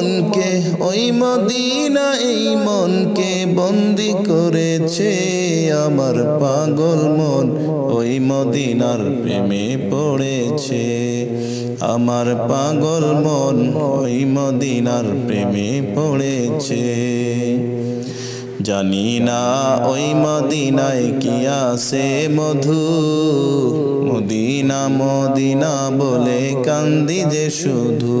মনকে, ওই মদিনা, এই মনকে বন্দি করেছে আমার পাগল মন। ওই মদিনার প্রেমে পড়েছে আমার পাগল মন। ওই মদিনার প্রেমে পড়েছে। জানি না ওই মদিনায় কি আছে মধু। মদিনা মদিনা বলে কান্দি যে শুধু।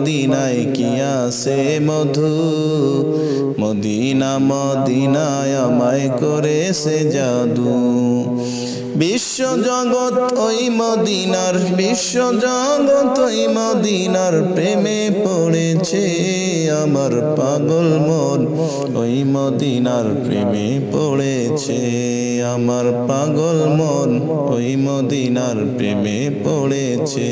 মদিনায় কি আছে মধু? মদিনা, মদিনায় আমায় করেছে জাদু। বিশ্ব জগৎ ওই মদিনার বিশ্ব জগৎ ওই মদিনার প্রেমে পড়েছে আমার পাগল মন। ওই মদিনার প্রেমে পড়েছে আমার পাগল মন। ওই মদিনার প্রেমে পড়েছে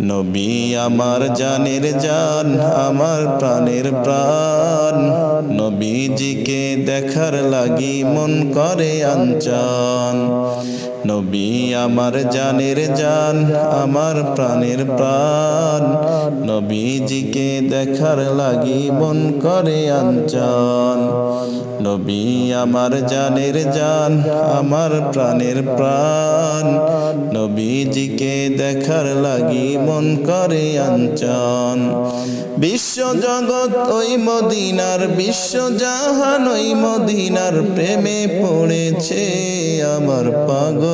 নবী আমার জানের জান আমার প্রাণের প্রাণ। নবীজিকে দেখার লাগি মন করে আঞ্চান। নবী আমার জানের জান, আমার প্রাণের প্রাণ। নবীজিকে দেখার লাগি মন করে আঞ্চান। নবী আমার জানের জান, আমার প্রাণের প্রাণ। নবীজিকে দেখার লাগি মন করে আঞ্চান। বিশ্ব জগৎ ওই মদিনার, বিশ্ব জাহান ওই মদিনার প্রেমে পড়েছে আমার পাগল